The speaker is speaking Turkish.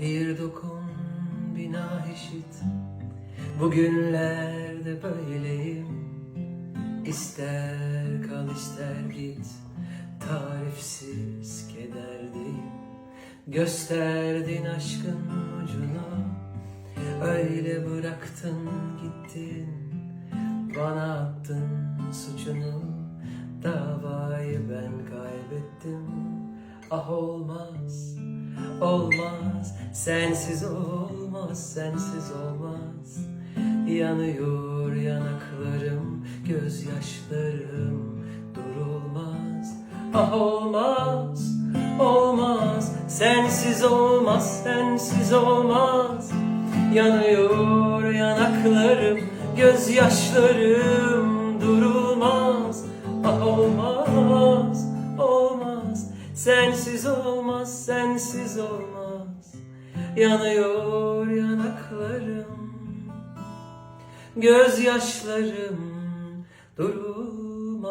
Bir dokun bina eşit Bugünlerde böyleyim. İster kal ister git. Tarifsiz kederdeyim. Gösterdin aşkın ucunu Öyle bıraktın gittin. Bana attın suçunu. Davayı ben kaybettim. Ah olmaz Olmaz Sensiz olmaz Sensiz olmaz. Yanıyor yanaklarım Gözyaşlarım. Durulmaz. Ah olmaz Olmaz. Sensiz olmaz Sensiz olmaz. Yanıyor yanaklarım Gözyaşlarım. Durulmaz. Ah olmaz Olmaz. Sensiz olmaz Sensiz olmaz Yanıyor yanaklarım Gözyaşlarım durur